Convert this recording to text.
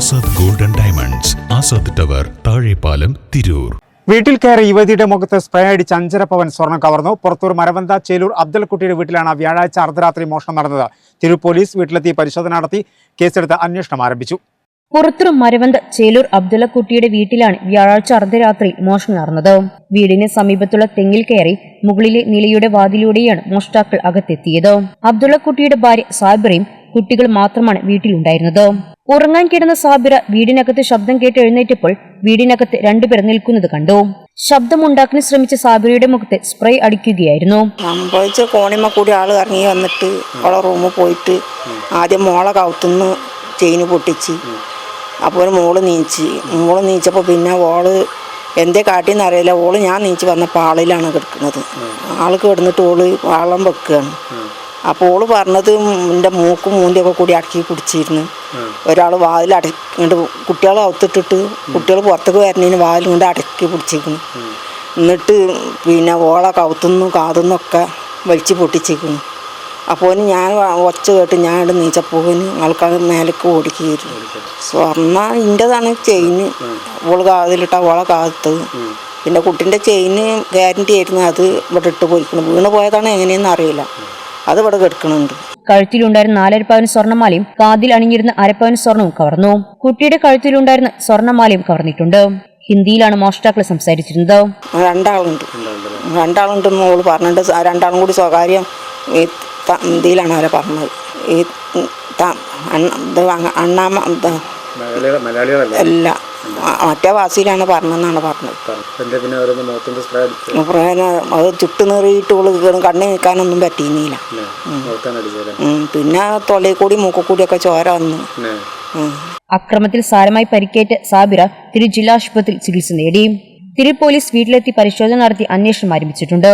Azad golden diamonds Azad tower Thazhepalam Tirur. വീട്ടിൽ കയറി യുവതിയുടെ മുഖത്ത് സ്പ്രേ അടിച്ച് അഞ്ചര പവൻ സ്വർണം കവർന്നു. പുറത്തൂർ മരവന്ത ചേലൂർ അബ്ദുൽക്കുട്ടിയുടെ വീട്ടിലാണ് വ്യാഴാഴ്ച അർദ്ധരാത്രി മോഷണം നടന്നത്. തിരു പോലീസ് വീട്ടിലെത്തി പരിശോധന നടത്തി കേസെടുത്ത് അന്വേഷണം ആരംഭിച്ചു. പുറത്തൂർ മരവന്ത ചേലൂർ അബ്ദുള്ളക്കുട്ടിയുടെ വീട്ടിലാണ് വ്യാഴാഴ്ച അർദ്ധരാത്രി മോഷണം നടന്നത്. വീടിന് സമീപത്തുള്ള തെങ്ങിൽ കയറി മുകളിലെ നിലയുടെ വാതിലൂടെയാണ് മോഷ്ടാക്കൾ അകത്തെത്തിയത്. അബ്ദുള്ളക്കുട്ടിയുടെ ഭാര്യ സാബിറയും കുട്ടികൾ മാത്രമാണ് വീട്ടിലുണ്ടായിരുന്നത്. ഉറങ്ങാൻ കിടന്ന സാബിറ വീടിനകത്ത് ശബ്ദം കേട്ട് എഴുന്നേറ്റപ്പോൾ വീടിനകത്ത് രണ്ടുപേർ നിൽക്കുന്നത് കണ്ടു. ശബ്ദമുണ്ടാക്കാൻ ശ്രമിച്ച സാബിറയുടെ മുഖത്ത് സ്പ്രേ അടിക്കുകയായിരുന്നു. കോണിമ കൂടി ആൾ ഇറങ്ങി വന്നിട്ട് അവളെ റൂമിൽ പോയിട്ട് ആദ്യം മോളെ കൗത്തുനിന്ന് ചെയിന് പൊട്ടിച്ച്. അപ്പോൾ ഒരു മോൾ നീച്ച് മോൾ നീച്ചപ്പോൾ പിന്നെ ഓൾ എന്തേ കാട്ടിയെന്ന് അറിയില്ല. ഓൾ ഞാൻ നീച്ച് വന്നപ്പോൾ ആളിലാണ് കിടക്കുന്നത്. ആൾ കിടന്നിട്ട് ഓൾ വാളം വെക്കുകയാണ്. അപ്പോൾ ഓൾ പറഞ്ഞത് എന്റെ മൂക്കും മൂന്തിയൊക്കെ കൂടി അടക്കി കുടിച്ചിരുന്നു. ഒരാൾ വാതിൽ അടക്കിണ്ട് കുട്ടികളെ ഒത്തിട്ടിട്ട് കുട്ടികൾ പുറത്തേക്ക് വരണേന് വാതിൽ കൊണ്ട് അടക്കി പിടിച്ചിരിക്കുന്നു. എന്നിട്ട് പിന്നെ ഓളെ കൗത്തുനിന്നും കാതുന്നൊക്കെ വലിച്ചു പൊട്ടിച്ചിരിക്കുന്നു. അപ്പോൾ ഞാൻ ഒച്ച കേട്ട് ഞാൻ ഇവിടെ നീച്ചപ്പോന് ആൾക്കാർ മേലേക്ക് ഓടിക്കുന്നു സ്വർണ ഇന്റെതാണ് ചെയിന് ഓൾ കാതിലിട്ട ഓളെ കാത്ത്. പിന്നെ കുട്ടിന്റെ ചെയിന് ഗ്യാരണ്ടി ആയിരുന്നു അത് ഇവിടെ ഇട്ട് പോയിരിക്കുന്നു വീണ് പോയതാണ് എങ്ങനെയെന്ന് അറിയില്ല. അത് ഇവിടെ കിടക്കുന്നുണ്ട് കഴുത്തിലുണ്ടായിരുന്ന നാലര പവൻ സ്വർണമാലയും കാതിൽ അണിഞ്ഞിരുന്ന അരപ്പവൻ സ്വർണവും കവർന്നു. കുട്ടിയുടെ കഴുത്തിലുണ്ടായിരുന്ന സ്വർണമാലയും കവർന്നിട്ടുണ്ട്. ഹിന്ദിയിലാണ് മോഷ്ടാക്കൾ സംസാരിച്ചിരുന്നത്. രണ്ടാളുണ്ട്. രണ്ടാളുണ്ട് മോൾ പറഞ്ഞിട്ട് രണ്ടാളും കൂടി സ്വകാര്യം ഈ ഹിന്ദിയിലാണ് അവരെ പറഞ്ഞത്. ഈ അണ്ണാമ എല്ലാം അല്ല. മറ്റേ വാസിയിലാണ് പറഞ്ഞതെന്നാണ് പറഞ്ഞത്. പിന്നെ സ്പ്രേ അത് ചുട്ടു നേറിയിട്ട് ഓൾ കണ്ണു നിൽക്കാനൊന്നും പറ്റിയില്ല പിന്നെ തൊള്ളയിൽ കൂടി മൂക്കിൽ കൂടിയൊക്കെ ചോര വന്നു. അക്രമത്തിൽ സാരമായി പരിക്കേറ്റ സാബിറ തിരു ജില്ലാ ആശുപത്രിയിൽ ചികിത്സ നേടി. തിരു പോലീസ് വീട്ടിലെത്തി പരിശോധന നടത്തി അന്വേഷണം ആരംഭിച്ചിട്ടുണ്ട്.